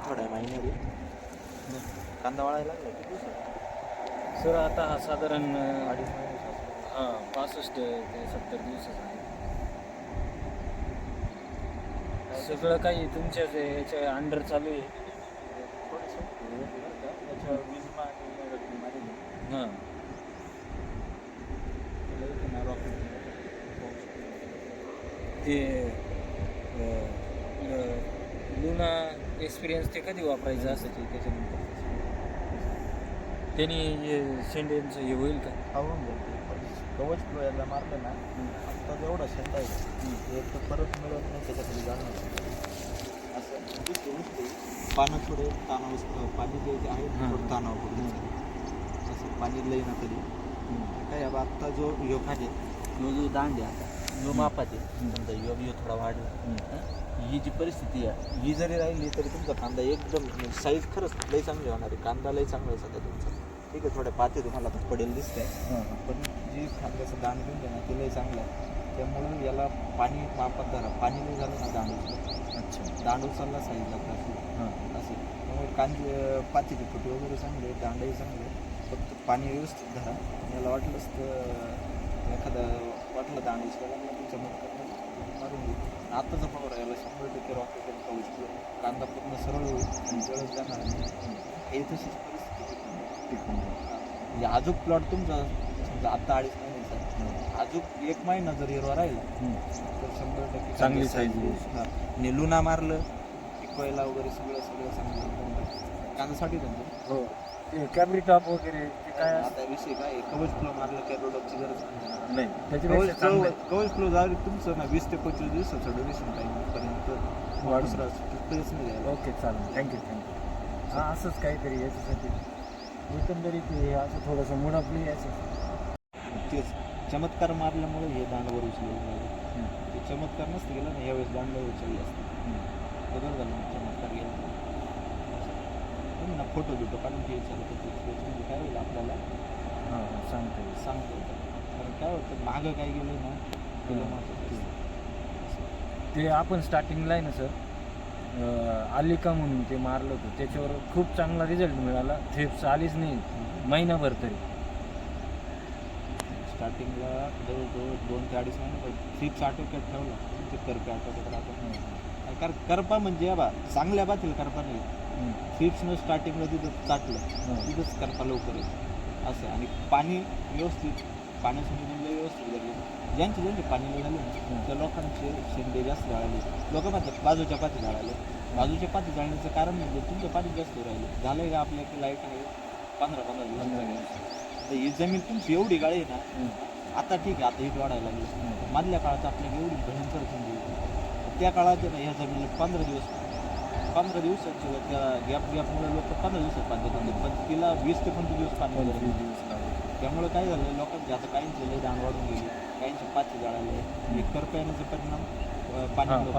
थोड्या महिन्यात कांदा वाळायला सर आता हा साधारण अडीच. हा पासष्ट ते सत्तर दिवसाचा आहे. सगळं काही तुमच्या जे याच्या अंडर चालू आहे? हे. ते लुना एक्सपिरियन्स ते कधी वापरायचं असं त्याची- त्याच्यानंतर? त्यांनी हे शेंड्यांचं हे होईल का? खाऊन जाते कवच फ्लो याला मारलं ना आता जेवढा शेंडा आहे ते एक तर परत मिळत नाही त्याच्याखाली जाणार. असं? दिसते पानं थोडे ताना असतं पाणी जे आहे ना. थोडं पडतं असं पाणी लई ना तरी. काय आत्ता जो योग आहे यो जो दांड आहे जो मापात आहे समजा योग यो थोडा वाढला. हं? जी परिस्थिती आहे ही जरी राहिली तरी तुमचा कांदा एकदम साईज खरंच लई चांगली होणार आहे. कांदा लई चांगला आहे सध्या तुमचा. ठीक आहे थोड्या पाती तुम्हाला आता पडेल दिसतंय. पण जी कांद्याचं दाण घेऊन ना ते लई चांगलं आहे. त्यामुळे याला पाणी मापात धरा. पाणी नाही झालं ना दांड अच्छा. दांड उचलला साईजला असे हां. असे. त्यामुळे कांदे पातीचे फुटे वगैरे चांगले दांडही चांगले फक्त पाणी व्यवस्थित धरा. याला वाटलंच तर एखादा वाटलं मग तुमच्या मग मारून घेऊ. आत्ताचा पॉवर याला शंभर टक्के रॉकेट आणि पाऊस कांदा पूर्ण सरळ होईल आणि जळत जाणार नाही. हे तशीच परिस्थिती आहे. म्हणजे अजून प्लॉट तुमचा समजा आता अडीच महिन्याचा अजून एक महिना जर हिरवा राहिला तर शंभर टक्के चांगली. हा. आणि लुना मारलं पिकवायला वगैरे सगळं सगळं चांगलं कांद्यासाठी त्यांचं हो. ते कॅबरी टॉप वगैरे काय? आता विषय काय कवच फ्लो मारलं काय प्रोडक्टची गरज नाही कवच फ्लो. कवच फ्लो जर तुमचं ना वीस ते पंचवीस दिवसाचं ड्युरेशन टाईम पर्यंत. दुसरा प्लेस नाही ओके चालेल. थँक्यू थँक्यू हां असंच काहीतरी याच्यासाठी. एकंदरीत हे असं थोडंसं मुडापली याचं. तेच. चमत्कार मारल्यामुळे हे दांडवर उचललं झालं ते चमत्कार नसतं गेलं ना यावेळेस दांडवर उचलले असते. बरोबर झालं चमत्कार गेला. फोटो काढून घ्यायचं चालतं त्याच्यामध्ये काय होईल आपल्याला हां सांगतो सांगतो कारण काय होतं मागं काय गेलं ना. ते आपण स्टार्टिंगला आहे ना सर आलिका म्हणून ते मारलं होतं. त्याच्यावर खूप चांगला रिझल्ट मिळाला. थेप्स आलीच नाही. महिनाभर तरी. स्टार्टिंगला जवळजवळ दोन ते अडीच महिने थ्रीप्स आटोक्यात ठेवला. ते करपे आटोक्यात राहतात. कारण करपा म्हणजे बा चांगल्या बातील करपा नाही. थ्रिप्सनं स्टार्टिंगला तिथं चाटलं तिथंच करपा लवकर येतं. असं आणि पाणी व्यवस्थित पाण्यासाठी म्हणजे व्यवस्थित झाले ज्यांचे ज्यांचे पाणी झाले ना त्या लोकांचे शेंडे जास्त जाळाले लोक म्हणतात बाजूच्या पाती जाळाले बाजूच्या पाती जाळण्याचं कारण म्हणजे तुमचं पाणी जास्त राहिलं झालंय का आपल्या लाइट आहे? पंधरा पंधरा दिवस. तर ही जमीन तुमची एवढी गाळी आहे ना आता ठीक आहे आता हीट वाढायला लागली. मधल्या काळात आपल्याला एवढी भयंकर थंडी त्या काळात आहे ना ह्या जमिनीला पंधरा दिवस पंधरा दिवसाची त्या गॅप गॅपमुळे लोक पंधरा दिवसात पाणी देतात पण तिला वीस ते पंचवीस दिवस पाणी दिलं त्यामुळे काय झालं लोकांचे आता काहींचे लय दाण वाढून गेली. काहींचे पाचशे जाळाले हे करता येण्याचा परिणाम पाण्यामुळे.